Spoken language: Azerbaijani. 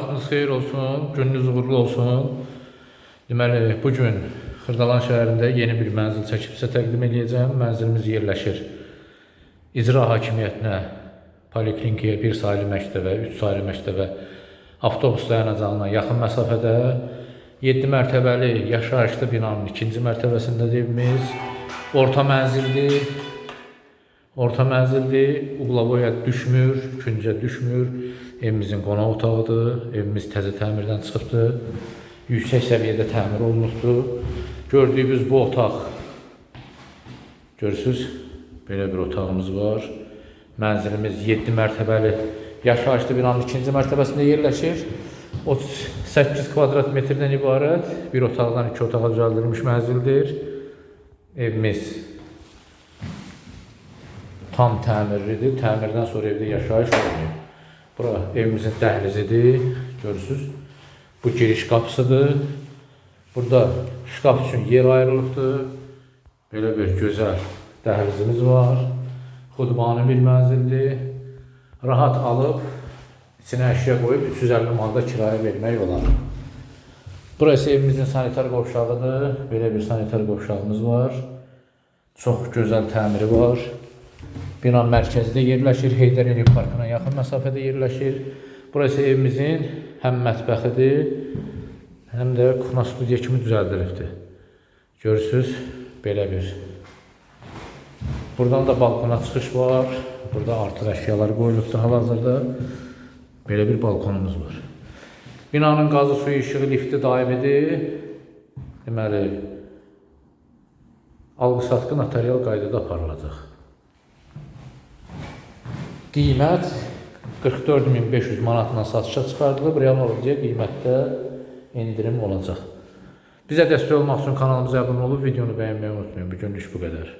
vaxtınız xeyir olsun, gününüz uğurlu olsun. Deməli, bu gün Xırdalan şəhərində yeni bir mənzil çəkib sizə təqdim edəcəm. Mənzilimiz yerləşir İcra Hakimiyyətinə, Poliklinikaya, bir saylı məktəbə, üç saylı məktəbə, avtobus dayanacağına yaxın məsafədə 7 mərtəbəli yaşayışlı binanın ikinci mərtəbəsindədir evimiz. Orta mənzildir. Orta mənzildir, uqlavoya düşmür, küncə düşmür. Evimizin qonaq otağıdır. Evimiz təzə təmirdən çıxıbdır. Yüksək səviyyədə təmir olunubdur. Gördüyünüz bu otaq Görürsüz, belə bir otağımız var. Mənzilimiz 7 mərtəbəli yaşayışlı binanın ikinci mərtəbəsində yerləşir. 38 kvadrat metrdən ibarət bir otaqdan iki otağa düzəldilmiş mənzildir. Evimiz tam təmirlidir. Təmirdən sonra evdə yaşayış olmuyor. Bura evimizin dəhlizidir. Görürsüz. Bu giriş qapısıdır. Burada şkaf üçün yer ayrılıbdır. Belə bir gözəl dəhlizimiz var. Xudmanı bir mənzildir. Rahat alıb içinə əşya qoyub 350 manata kirayə vermək olar. Burası evimizin sanitar qovşağıdır. Belə bir sanitar qovşağımız var. Çox gözəl təmiri var. Bina mərkəzdə yerləşir, Heydər Əliyev parkına yaxın məsafədə yerləşir. Burası evimizin həm mətbəxidir, həm də kuxna studiya kimi düzəldilibdir. Görürsüz, belə bir. Buradan da balkona çıxış var. Burada artıq əşyalar qoyulubdur hal-hazırda. Belə bir balkonumuz var. Binanın qazı suyu işığı lifti daimidir. Deməli, alqı-satqı notarial qaydada aparılacaq. Qiymət 44500 manatla satışa çıxarılıb. Real olacaq qiymətdə endirim olacaq. Bizə dəstək olmaq üçün kanalımıza abunə olub videonu bəyənməyi unutmayın. Bu günlük bu qədər.